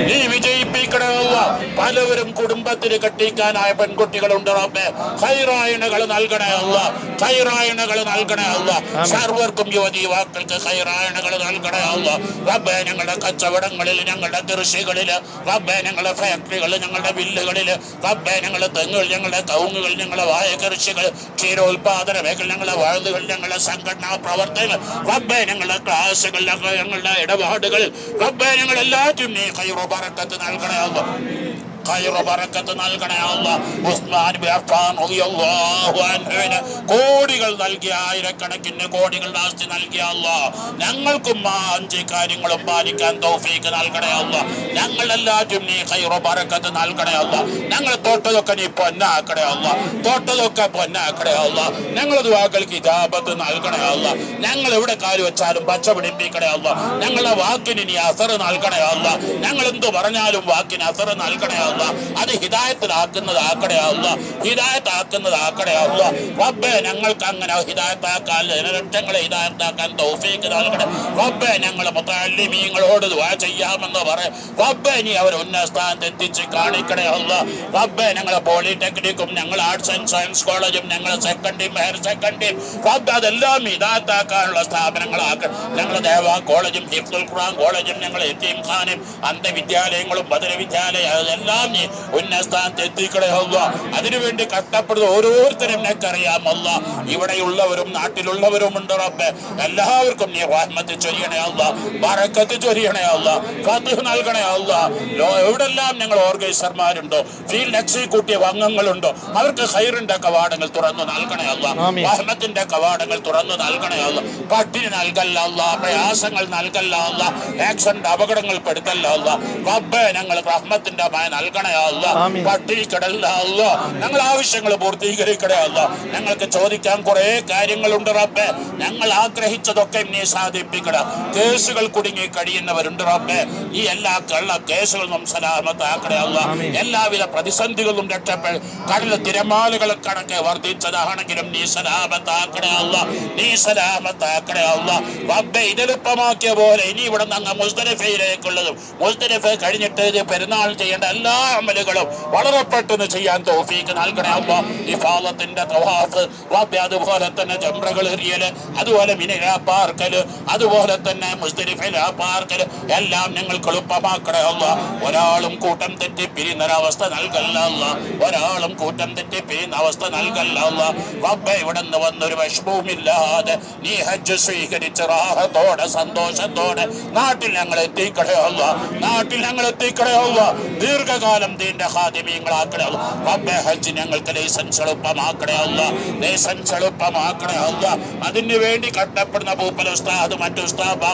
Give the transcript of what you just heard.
നീ വിജയിപ്പിക്കണേ അല്ല പലവരും കുടുംബത്തിന് കെട്ടിക്കാനായ പെൺകുട്ടികളുണ്ട് റബ്ബെ. ഹൈറായണകൾ നൽകണേ അല്ല. ഹൈറായണകൾ നൽകണേ അല്ല. സർവർക്കും യുവതി യുവാക്കൾക്ക് ഹൈറായണകൾ നൽകണേ അല്ല. റബ്ബെ ഞങ്ങളുടെ കച്ചവടങ്ങളിൽ ഞങ്ങളുടെ കൃഷികളിൽ റബ്ബെ ഞങ്ങളുടെ ഫാക്ടറികൾ ഞങ്ങളുടെ വില്ലുകളിൽ റബ്ബെ ഞങ്ങളുടെ തെങ്ങുകൾ ഞങ്ങളുടെ കവുങ്ങുകൾ ഞങ്ങളുടെ വായ കൃഷികൾ ക്ഷീരോത്പാദന മേഖല ഞങ്ങളുടെ വഴുതുകൾ ഞങ്ങളുടെ സംഘടനാ പ്രവർത്തനങ്ങൾ റബ്ബെ ഞങ്ങളുടെ ക്ലാസ്സുകളിലൊക്കെ ഞങ്ങളുടെ ഇടപാടുകൾ റബ്ബെ ഞങ്ങൾ നീ കൈറോ പറക്കത്ത് നൽകണേ അല്ല. ബറക്കത്ത് നൽകണേ അല്ല. ഉസ്മാൻ കോടികൾ നൽകിയ ആയിരക്കണക്കിന് കോടികൾ ആസ്തി നൽകിയ അല്ല. ഞങ്ങൾക്കും ആ അഞ്ച് കാര്യങ്ങളും പാലിക്കാൻ തൗഫീക്ക് നൽകണേ അല്ല. ഞങ്ങൾ എല്ലാറ്റും നീ ഖൈറ ബറക്കത്ത് നൽകണേ അല്ല. ഞങ്ങൾ തൊട്ടതൊക്കെ നീ പൊന്നാക്കണേ അല്ല. തൊട്ടതൊക്കെ പൊന്നാക്കണേ അല്ല. ഞങ്ങൾ ദുവാക്കൾക്ക് ഇജാബത്ത് നൽകണേ അല്ല. ഞങ്ങൾ എവിടെ കാര്യം വെച്ചാലും പച്ച പിടിപ്പിക്കണേ ഞങ്ങളുടെ വാക്കിന് നീ അസറ് നൽകണേ അല്ല. ഞങ്ങൾ എന്ത് പറഞ്ഞാലും വാക്കിന് അസറ് നൽകണേ അല്ല അത് ഹിദായത്തിലാക്കുന്നതാക്കണേ അല്ല ഹിദായത്താക്കുന്നതാക്കണേ അല്ല റബ്ബെ ഞങ്ങൾക്ക് അങ്ങനെ ഹിതായത്താക്കാൻ ജനലക്ഷങ്ങളെ ഹിതായത്താക്കാൻ തൗഫീക്ക് നൽകണേ റബ്ബെ ഞങ്ങൾ മുത്തല്ലിമീങ്ങളോട് ദുആ ചെയ്യാമെന്ന് പറയും റബ്ബെ ഇനി അവർ ഉന്നത സ്ഥാനത്ത് എത്തിച്ച് കാണിക്കണേ അല്ല റബ്ബെ ഞങ്ങളെ പോളിടെക്നിക്കും ഞങ്ങൾ ആർട്സ് ആൻഡ് സയൻസ് കോളേജും ഞങ്ങൾ സെക്കൻഡറിയും ഹയർ സെക്കൻഡറിയും റബ്ബെ അതെല്ലാം ഹിതായത്താക്കാനുള്ള സ്ഥാപനങ്ങളാക്കണം ഞങ്ങൾ ദേവ കോളേജും ഹിഫ്തുൽ ഖുറാൻ കോളേജും ഞങ്ങൾ എത്തിയും ഖാനും അന്ധവിദ്യാലയങ്ങളും ബദര വിദ്യാലയ എല്ലാം നീ ഉന്നസ്ഥാനത്ത് സ്ഥാനത്ത് എത്തിക്കണേ അല്ല അതിനുവേണ്ടി കഷ്ടപ്പെടുന്ന ഓരോരുത്തരും നിനക്കറിയാം അല്ല. ഇവിടെയുള്ളവരും നാട്ടിലുള്ളവരും ഉണ്ട് റബ്ബെ. എല്ലാവർക്കും നീ റഹ്മത്ത് ചൊരിയണേ അല്ല. ബറക്കത്ത് ചൊരിയണേ അല്ല. ഫത്ഹ് നൽകണേ അല്ല. എവിടെല്ലാം ഞങ്ങൾ ഓർഗനൈസർമാരുണ്ടോ? ഫീൽഡ് എക്സിക്യൂട്ടീവ് അംഗങ്ങളുണ്ടോ അവർക്ക് ഹൈറിന്റെ കവാടങ്ങൾ തുറന്നു നൽകണേ അല്ല. വാഹ്മത്തിന്റെ റഹ്മത്തിന്റെ കവാടങ്ങൾ തുറന്നു നൽകണേ അല്ല. പട്ടിണി നൽകല്ല അല്ല. പ്രയാസങ്ങൾ നൽകല്ല അല്ല. ആക്സിഡന്റ് അപകടങ്ങൾ പെടുത്തല്ല അല്ല. റബ്ബെ ഞങ്ങൾ റഹ്മത്തിന്റെ മയ നൽകണേ അല്ല. ആമീൻ. പട്ടിണി കിടല്ല അല്ല. ഞങ്ങൾ ആവശ്യങ്ങൾ പൂർത്തീകരിക്കണേ അല്ല. ഞങ്ങൾക്ക് ചോദിക്കാൻ കുറെ കാര്യങ്ങളുണ്ട് റബ്ബെ. ഞങ്ങൾ ആഗ്രഹിച്ചതൊക്കെ നീ സാധിപ്പിക്കണം കേസുകൾ കുടുങ്ങി കഴിയുന്നവരുണ്ട് റബ്ബെ. ഈ എല്ലാ കള്ള കേസുകളും സലാമത്താക്കണേ അല്ല. എല്ലാവിധ പ്രതിസന്ധികളും രക്ഷപ്പെട്ട് കടൽ തിരമാലകൾ കണക്കെ വർദ്ധിച്ചതാണെങ്കിലും നീ സലാമത്താക്കണേ അല്ല. നീ സലാമത്താക്കണേ അല്ല. റബ്ബെ ഇതെളുപ്പമാക്കിയ പോലെ ഇനി ഇവിടെ നിന്ന് അങ്ങ് മുസ്തലിഫയിലേക്കുള്ളതും മുസ്തലിഫ കഴിഞ്ഞിട്ട് പെരുന്നാൾ ചെയ്യേണ്ട എല്ലാ അമലുകളും വളരെ പെട്ടെന്ന് ചെയ്യാൻ തോഫീക്ക് നൽകണേ. അമ്മ ഇഫാലത്തിന്റെ അതുപോലെ തന്നെ ജംറകൾ എറിയൽ അതുപോലെ മിനില പാർക്കൽ അതുപോലെ തന്നെ മുസ്തരിഫിലാ പാർക്കൽ എല്ലാം ഞങ്ങൾക്ക് എളുപ്പമാക്കണേ അല്ല ഒരാളും കൂട്ടം തെറ്റി പിരിയുന്നൊരവസ്ഥ നൽകല്ല അല്ല ഒരാളും കൂട്ടം തെറ്റി പിരിയുന്ന അവസ്ഥ നൽകല്ല അല്ല വബ്ബ ഇവിടെ നിന്ന് വന്നൊരു വിഷമവുമില്ലാതെ നീ ഹജ്ജ് സ്വീകരിച്ച് റാഹത്തോടെ സന്തോഷത്തോടെ നാട്ടിൽ ഞങ്ങൾ എത്തിക്കണേ അല്ല നാട്ടിൽ ഞങ്ങൾ എത്തിക്കളയാവുക ദീർഘകാലം ദീന്റെ ഹാദിമീങ്ങളാക്കണേ അല്ല റബ്ബെ ഹജ്ജ് ഞങ്ങൾക്ക് ലൈസൻസ് എളുപ്പമാക്കണയാവുക ലൈസൻസ് എളുപ്പമാക്കണയാവുക അതിനു വേണ്ടി കഷ്ടപ്പെടുന്ന പൂപ്പൽ ഉസ്താദ് മറ്റു ഉസ്താദ്